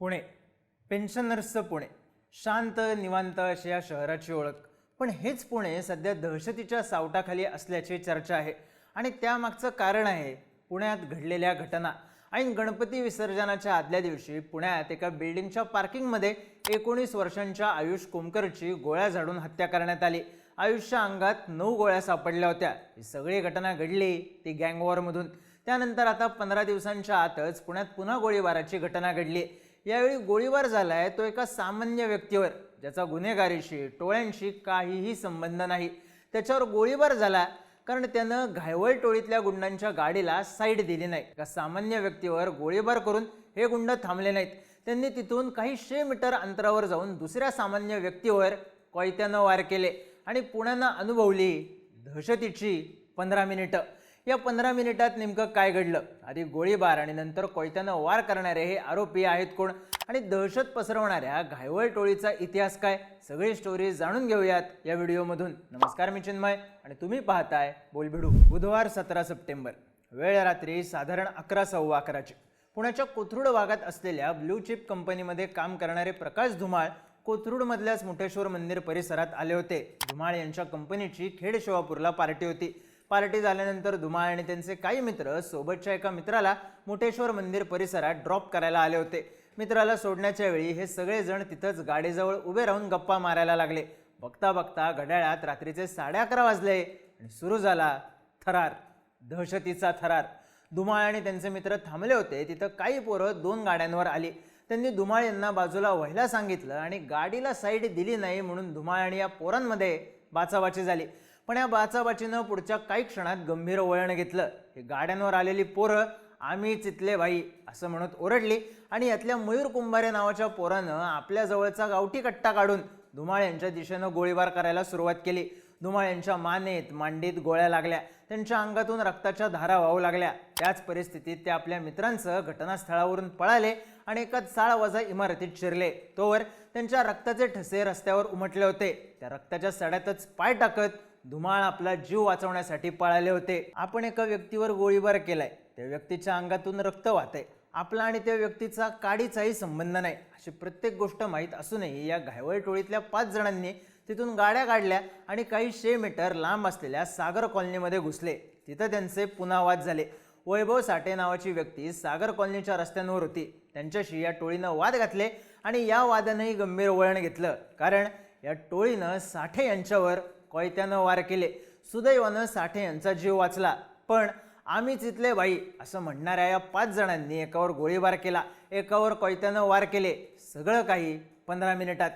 पुणे. पेन्शनर्सचं पुणे. शांत निवांत अशी या शहराची ओळख. पण हेच पुणे सध्या दहशतीच्या सावटाखाली असल्याची चर्चा आहे. आणि त्यामागचं कारण आहे पुण्यात घडलेल्या घटना. ऐन गणपती विसर्जनाच्या आदल्या दिवशी पुण्यात एका बिल्डिंगच्या पार्किंगमध्ये एकोणीस वर्षांच्या आयुष कोमकरची गोळ्या झाडून हत्या करण्यात आली. आयुषच्या अंगात नऊ गोळ्या सापडल्या होत्या. ही सगळी घटना घडली ती गँगवॉरमधून. त्यानंतर आता पंधरा दिवसांच्या आतच पुण्यात पुन्हा गोळीबाराची घटना घडली. यावेळी गोळीबार झाला आहे तो एका सामान्य व्यक्तीवर ज्याचा गुन्हेगारीशी टोळ्यांशी काहीही संबंध नाही. त्याच्यावर गोळीबार झाला कारण त्यानं घायवळ टोळीतल्या गुंडांच्या गाडीला साईड दिली नाही. एका सामान्य व्यक्तीवर गोळीबार करून हे गुंड थांबले नाहीत. त्यांनी तिथून काही शे मीटर अंतरावर जाऊन दुसऱ्या सामान्य व्यक्तीवर कोयत्यानं वार केले आणि पुण्यानं अनुभवली दहशतीची पंधरा मिनिटं. या पंधरा मिनिटात नेमकं काय घडलं? आधी गोळीबार आणि नंतर कोयत्यानं वार करणारे हे आरोपी आहेत कोण? आणि दहशत पसरवणाऱ्या घायवळ टोळीचा इतिहास काय? सगळी स्टोरी जाणून घेऊयात या व्हिडिओमधून. नमस्कार मी चिन्मय. आणि तुम्ही पाहताय बोलभिडू बुधवार सतरा सप्टेंबर. वेळ रात्री साधारण अकरा सव्वा अकराची. पुण्याच्या कोथरूड भागात असलेल्या ब्लू चिप कंपनीमध्ये काम करणारे प्रकाश धुमाळ कोथरूडमधल्याच मुठेश्वर मंदिर परिसरात आले होते. धुमाळ यांच्या कंपनीची खेड शिवापूरला पार्टी होती. पार्टी झाल्यानंतर धुमाळ आणि त्यांचे काही मित्र सोबतच्या एका मित्राला मुटेश्वर मंदिर परिसरात ड्रॉप करायला आले होते. मित्राला सोडण्याच्या वेळी हे सगळेजण तिथंच गाडीजवळ उभे राहून गप्पा मारायला लागले. बघता बघता घड्याळात रात्रीचे साडे अकरा वाजले आणि सुरू झाला थरार दहशतीचा थरार. धुमाळ आणि त्यांचे मित्र थांबले होते. तिथं काही पोरं दोन गाड्यांवर आली. त्यांनी धुमाळ यांना बाजूला व्हायला सांगितलं आणि गाडीला साईड दिली नाही म्हणून धुमाळ आणि या पोरांमध्ये बाचाबाची झाली. पण या बाचाबाचीनं पुढच्या काही क्षणात गंभीर वळण घेतलं. हे गाड्यांवर आलेली पोरं आम्ही चितले भाई असं म्हणत ओरडली आणि यातल्या मयूर कुंभारे नावाच्या पोरानं आपल्या जवळचा गावठी कट्टा काढून धुमाळ यांच्या दिशेनं गोळीबार करायला सुरुवात केली. धुमाळ यांच्या मानेत मांडीत गोळ्या लागल्या. त्यांच्या अंगातून रक्ताच्या धारा वाहू लागल्या. त्याच परिस्थितीत ते आपल्या मित्रांसह घटनास्थळावरून पळाले आणि एका चाळ वजा इमारतीत शिरले. तोवर त्यांच्या रक्ताचे ठसे रस्त्यावर उमटले होते. त्या रक्ताच्या सड्यातच पाय टाकत धुमाळ आपला जीव वाचवण्यासाठी पळाले होते. आपण एका व्यक्तीवर गोळीबार केलाय. त्या व्यक्तीच्या अंगातून रक्त वाहतंय. आपला आणि त्या व्यक्तीचा काडीचाही संबंध नाही. अशी प्रत्येक गोष्ट माहीत असूनही या घायवळ टोळीतल्या पाच जणांनी तिथून गाड्या काढल्या आणि काही शे मीटर लांब असलेल्या सागर कॉलनीमध्ये घुसले. तिथं त्यांचे पुन्हा वाद झाले. वैभव साठे नावाची व्यक्ती सागर कॉलनीच्या रस्त्यांवर होती. त्यांच्याशी या टोळीनं वाद घातले आणि या वादानंही गंभीर वळण घेतलं. कारण या टोळीनं साठे यांच्यावर कोयत्यानं वार केले. सुदैवानं साठे यांचा जीव वाचला. पण आम्हीच इथले बाई असं म्हणणाऱ्या या पाच जणांनी एकावर गोळीबार केला. एकावर कोयत्यानं वार केले. सगळं काही पंधरा मिनिटात.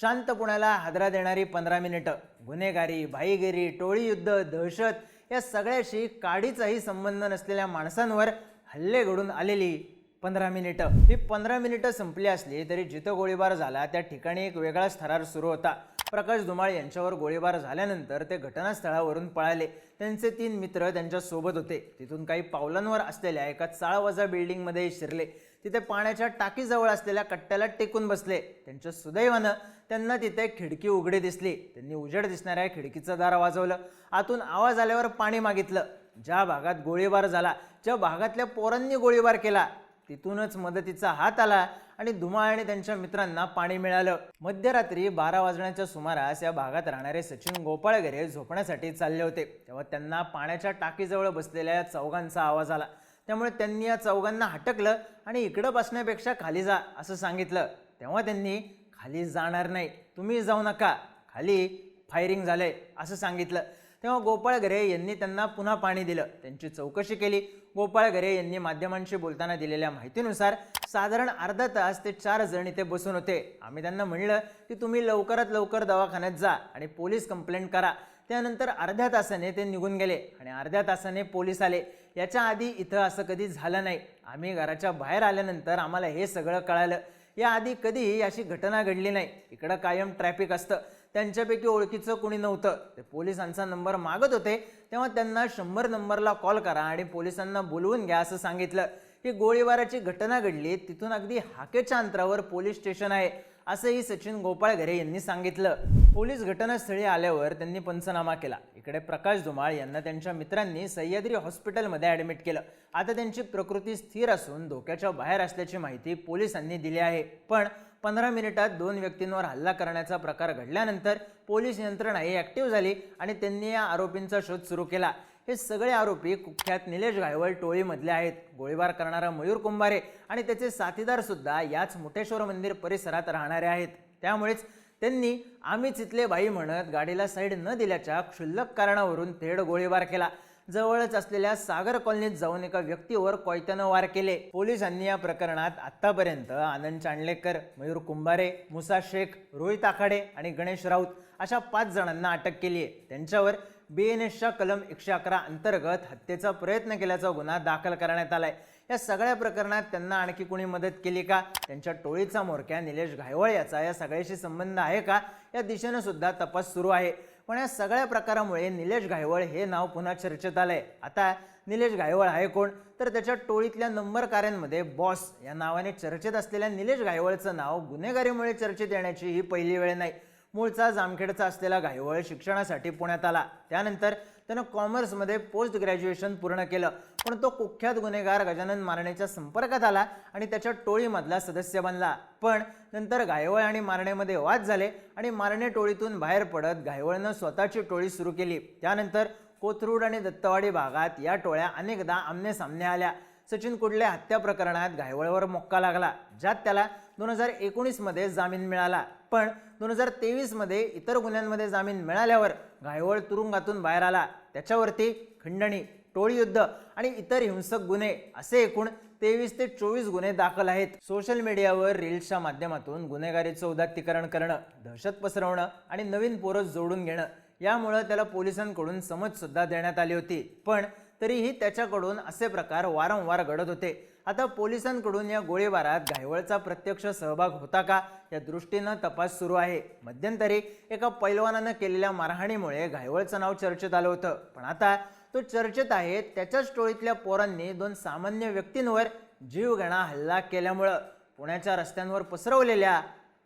शांत पुण्याला हादरा देणारी पंधरा मिनिटं. गुन्हेगारी भाईगिरी टोळी युद्ध दहशत या सगळ्याशी काडीचाही संबंध नसलेल्या माणसांवर हल्ले घडून आलेली पंधरा मिनिटं. ही पंधरा मिनिटं संपली असली तरी जिथं गोळीबार झाला त्या ठिकाणी एक वेगळाच थरार सुरू होता. प्रकाश धुमाळ यांच्यावर गोळीबार झाल्यानंतर ते घटनास्थळावरून पळाले. त्यांचे तीन मित्र त्यांच्यासोबत होते. तिथून काही पावलांवर असलेल्या एका चाळवजा बिल्डिंगमध्ये शिरले. तिथे पाण्याच्या टाकीजवळ असलेल्या कट्ट्याला टेकून बसले. त्यांच्या सुदैवानं त्यांना तिथे खिडकी उघडी दिसली. त्यांनी उजेड दिसणाऱ्या खिडकीचं दार वाजवलं. आतून आवाज आल्यावर पाणी मागितलं. ज्या भागात गोळीबार झाला ज्या भागातल्या पोरांनी गोळीबार केला. तिथूनच मदतीचा हात आला आणि धुमाळ आणि त्यांच्या मित्रांना पाणी मिळालं. मध्यरात्री बारा वाजण्याच्या सुमारास या भागात राहणारे सचिन गोपाळगरे झोपण्यासाठी चालले होते. तेव्हा त्यांना पाण्याच्या टाकीजवळ बसलेल्या या चौघांचा आवाज आला. त्यामुळे त्यांनी या चौघांना हटकलं आणि इकडं बसण्यापेक्षा खाली जा असं सांगितलं. तेव्हा त्यांनी खाली जाणार नाही. तुम्ही जाऊ नका. खाली फायरिंग झालंय असं सांगितलं. तेव्हा गोपाळ गरे यांनी त्यांना पुन्हा पाणी दिलं. त्यांची चौकशी केली. गोपाळ गरे यांनी माध्यमांशी बोलताना दिलेल्या माहितीनुसार साधारण अर्धा तास ते चार जण इथे बसून होते. आम्ही त्यांना म्हणलं की तुम्ही लवकरात लवकर दवाखान्यात जा आणि पोलीस कंप्लेंट करा. त्यानंतर अर्ध्या तासाने ते निघून गेले आणि अर्ध्या तासाने पोलीस आले. याच्या आधी इथं असं कधी झालं नाही. आम्ही घराच्या बाहेर आल्यानंतर आम्हाला हे सगळं कळालं. याआधी कधीही अशी घटना घडली नाही. इकडं कायम ट्रॅफिक असतं. त्यांच्यापैकी ओळखीचं कुणी नव्हतं. ते पोलिसांचा नंबर मागत होते तेव्हा त्यांना शंभर नंबरला कॉल करा आणि पोलिसांना बोलवून घ्या असं सांगितलं. ही गोळीबाराची घटना घडली. तिथून अगदी हाकेच्या अंतरावर पोलीस स्टेशन आहे असंही सचिन गोपाळघरे यांनी सांगितलं. पोलीस घटनास्थळी आल्यावर त्यांनी पंचनामा केला. इकडे प्रकाश धुमाळ यांना त्यांच्या मित्रांनी सह्याद्री हॉस्पिटलमध्ये ॲडमिट केलं. आता त्यांची प्रकृती स्थिर असून धोक्याच्या बाहेर असल्याची माहिती पोलिसांनी दिली आहे. पण पंधरा मिनिटात दोन व्यक्तींवर हल्ला करण्याचा प्रकार घडल्यानंतर पोलीस यंत्रणाही ॲक्टिव्ह झाली आणि त्यांनी या आरोपींचा शोध सुरू केला. हे सगळे आरोपी कुख्यात निलेश गायवळ टोळीमधले आहेत. गोळीबार करणारा मयूर कुंभारे आणि त्याचे साथीदार सुद्धा याच मुठेश्वर मंदिर परिसरात राहणारे आहेत. त्यामुळेच त्यांनी आम्हीच इथले बाई म्हणत गाडीला साईड न दिल्याच्या क्षुल्लक कारणावरून थेट गोळीबार केला. जवळच असलेल्या सागर कॉलनीत जाऊन एका व्यक्तीवर कोयत्यानं वार केले. पोलिसांनी या प्रकरणात आतापर्यंत आनंद चांडलेकर मयूर कुंभारे मुसा शेख रोहित आखाडे आणि गणेश राऊत अशा पाच जणांना अटक केली आहे त्यांच्यावर बीएनएसच्या कलम एकशे अकरा अंतर्गत हत्येचा प्रयत्न केल्याचा गुन्हा दाखल करण्यात आलाय. या सगळ्या प्रकरणात त्यांना आणखी कोणी मदत केली का? त्यांच्या टोळीचा मोरक्या निलेश घायवळ याचा या सगळ्याशी संबंध आहे का? या दिशेनं सुद्धा तपास सुरू आहे. पण या सगळ्या प्रकारामुळे निलेश घायवळ हे नाव पुन्हा चर्चेत आलं आहे आता निलेश घायवळ आहे कोण? तर त्याच्या टोळीतल्या नंबरकाऱ्यांमध्ये बॉस या नावाने चर्चेत असलेल्या निलेश घायवळचं नाव गुन्हेगारीमुळे चर्चेत येण्याची ही पहिली वेळ नाही. मूळचा जामखेडचा असलेला घायवळ शिक्षणासाठी पुण्यात आला. त्यानंतर त्यानं कॉमर्समध्ये पोस्ट ग्रॅज्युएशन पूर्ण केलं. पण तो कुख्यात गुन्हेगार गजानन मारणेच्या संपर्कात आला आणि त्याच्या टोळीमधला सदस्य बनला. पण नंतर घायवळ आणि मारणेमध्ये वाद झाले आणि मारणे टोळीतून बाहेर पडत घायवळनं स्वतःची टोळी सुरू केली. त्यानंतर कोथरूड आणि दत्तवाडी भागात या टोळ्या अनेकदा आमने सामने आल्या. सचिन कुडले हत्या प्रकरणात घायवळवर मोक्का लागला ज्यात त्याला दोन हजार एकोणीसमध्ये जामीन मिळाला. पण दोन हजार तेवीसमध्ये इतर गुन्ह्यांमध्ये जामीन मिळाल्यावर घायवळ तुरुंगातून बाहेर आला. त्याच्यावरती खंडणी टोळी युद्ध आणि इतर हिंसक गुन्हे असे एकूण तेवीस ते चोवीस गुन्हे दाखल आहेत. सोशल मीडियावर रील्सच्या माध्यमातून गुन्हेगारीचं उदात्तीकरण करणं दहशत पसरवणं आणि नवीन पोरं जोडून घेणं यामुळं त्याला पोलिसांकडून समज सुद्धा देण्यात आली होती. पण तरीही त्याच्याकडून असे प्रकार वारंवार घडत होते. आता पोलिसांकडून या गोळीबारात घायवळचा प्रत्यक्ष सहभाग होता का? या दृष्टीनं तपास सुरू आहे. मध्यंतरी एका पैलवानानं केलेल्या मारहाणीमुळे घायवळचं नाव चर्चेत आलं होतं. पण आता तो चर्चेत आहे त्याच्याच टोळीतल्या पोरांनी दोन सामान्य व्यक्तींवर जीवघेणा हल्ला केल्यामुळं पुण्याच्या रस्त्यांवर पसरवलेल्या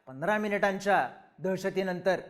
पंधरा मिनिटांच्या दहशतीनंतर.